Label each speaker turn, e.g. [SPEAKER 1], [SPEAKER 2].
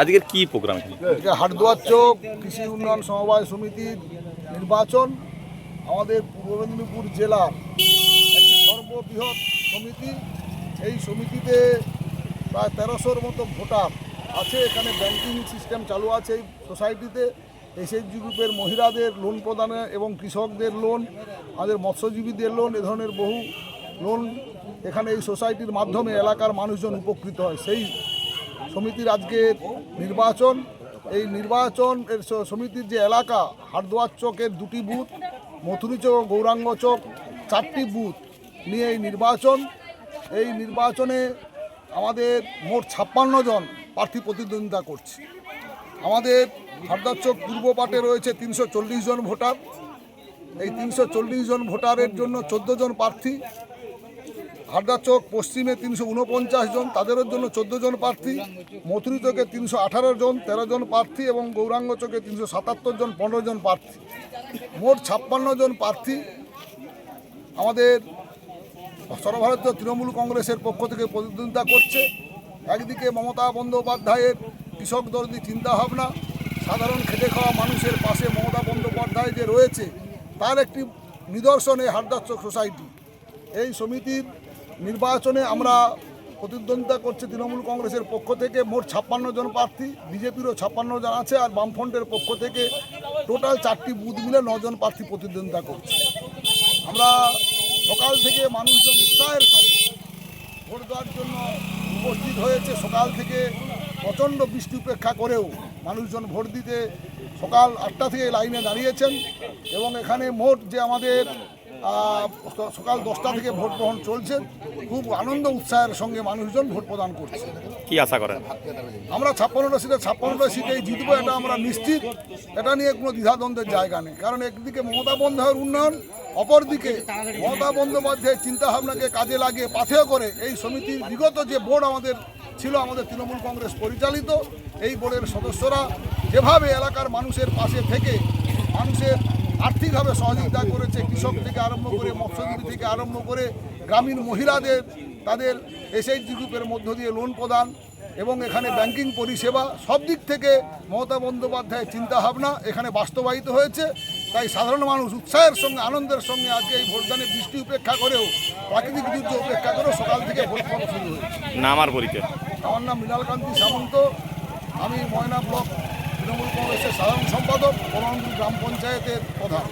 [SPEAKER 1] আজকের কি প্রোগ্রাম
[SPEAKER 2] হাটদুয়ার চোক, কৃষি উন্নয়ন সমবায় সমিতির নির্বাচন, আমাদের পূর্ব মেদিনীপুর জেলার সর্ববৃহৎ সমিতি। এই সমিতিতে প্রায় তেরোশোর মতো ভোটার আছে। এখানে ব্যাংকিং সিস্টেম চালু আছে এই সোসাইটিতে এসএইচজি গ্রুপের মহিলাদের লোন প্রদানে এবং কৃষকদের লোন আমাদের মৎস্যজীবীদের লোন এ ধরনের বহু লোন এখানে এই সোসাইটির মাধ্যমে এলাকার মানুষজন উপকৃত হয়। সেই সমিতির আজকে নির্বাচন। এই নির্বাচন সমিতির যে এলাকা হাটদোয়ার চকের দুটি বুথ, মথুরি চক গৌরাঙ্গ চক চারটি বুথ নিয়ে এই নির্বাচন। এই নির্বাচনে আমাদের মোট ছাপ্পান্ন জন প্রার্থী প্রতিদ্বন্দ্বিতা করছে। আমাদের হাটদোয়ার চক পূর্ব পাটে রয়েছে তিনশো চল্লিশ জন ভোটার। এই তিনশো চল্লিশ জন ভোটারের জন্য চোদ্দ জন প্রার্থী। হাড্ডা চক পশ্চিমে তিনশো উনপঞ্চাশ জন তাদের জন্য চোদ্দ জন প্রার্থী, মথুরি চকে তিনশো আঠারো জন, তেরো জন প্রার্থী এবং গৌরাঙ্গ চকে তিনশো সাতাত্তর জন, পনেরো জন প্রার্থী। মোট ছাপ্পান্ন জন প্রার্থী আমাদের সর্বভারতীয় তৃণমূল কংগ্রেসের পক্ষ থেকে প্রতিদ্বন্দ্বিতা করছে। একদিকে মমতা বন্দ্যোপাধ্যায়ের কৃষক দর্দি চিন্তাভাবনা সাধারণ খেটে খাওয়া মানুষের পাশে মমতা বন্দ্যোপাধ্যায় যে রয়েছে, তার একটি নিদর্শন এই হারদাস চক সোসাইটি। এই সমিতির নির্বাচনে আমরা প্রতিদ্বন্দ্বিতা করছে তৃণমূল কংগ্রেসের পক্ষ থেকে। মোট ছাপ্পান্ন জন প্রার্থী, বিজেপিরও ছাপ্পান্ন জন আছে আর বামফ্রন্টের পক্ষ থেকে টোটাল চারটি বুথ মিলে নজন প্রার্থী প্রতিদ্বন্দ্বিতা করছে। আমরা সকাল থেকে মানুষজন উৎসাহের সঙ্গে ভোট দেওয়ার জন্য উপস্থিত হয়েছে। সকাল থেকে প্রচণ্ড বৃষ্টি উপেক্ষা করেও মানুষজন ভোট দিতে সকাল আটটা থেকে লাইনে দাঁড়িয়েছেন এবং এখানে মোট যে আমাদের সকাল দশটা থেকে ভোট গ্রহণ চলছে। খুব আনন্দ উৎসাহের সঙ্গে মানুষজন ভোট প্রদান করছে।
[SPEAKER 1] কি আশা করেন?
[SPEAKER 2] আমরা ছাপ্পান্নটা সিটে ছাপ্পান্নটা সিটেই জিতবো এটা আমরা নিশ্চিত। এটা নিয়ে কোনো দ্বিধাদ্বন্দ্বের জায়গা নেই। কারণ একদিকে মমতা বন্দ্যোপাধ্যায়ের উন্নয়ন অপরদিকে মমতা বন্দ্যোপাধ্যায়ের চিন্তাভাবনাকে কাজে লাগিয়ে পাথেয় করে এই সমিতির বিগত যে বোর্ড আমাদের ছিল আমাদের তৃণমূল কংগ্রেস পরিচালিত এই বোর্ডের সদস্যরা যেভাবে এলাকার মানুষের পাশে থেকে আর্থিকভাবে সহযোগিতা করেছে কৃষক থেকে আরম্ভ করে মৎস্যজীবী থেকে আরম্ভ করে গ্রামীণ মহিলাদের তাদের এসএইচজি গ্রুপের মধ্য দিয়ে লোন প্রদান এবং এখানে ব্যাংকিং পরিষেবা সব দিক থেকে মমতা বন্দ্যোপাধ্যায়ের চিন্তাভাবনা এখানে বাস্তবায়িত হয়েছে। তাই সাধারণ মানুষ উৎসাহের সঙ্গে আনন্দের সঙ্গে আজকে এই ভোটদানে বৃষ্টি উপেক্ষা করেও প্রাকৃতিক দুর্যোগ উপেক্ষা করেও সকাল থেকে ভোট পড়া শুরু হয়েছে।
[SPEAKER 1] নাম আর পরিচয়।
[SPEAKER 2] আমার নাম মৃণালকান্তি সামন্ত। আমি ময়না ব্লক তৃণমূল কংগ্রেসের সাধারণ সম্পাদক বলরামপুর গ্রাম পঞ্চায়েতের প্রধান।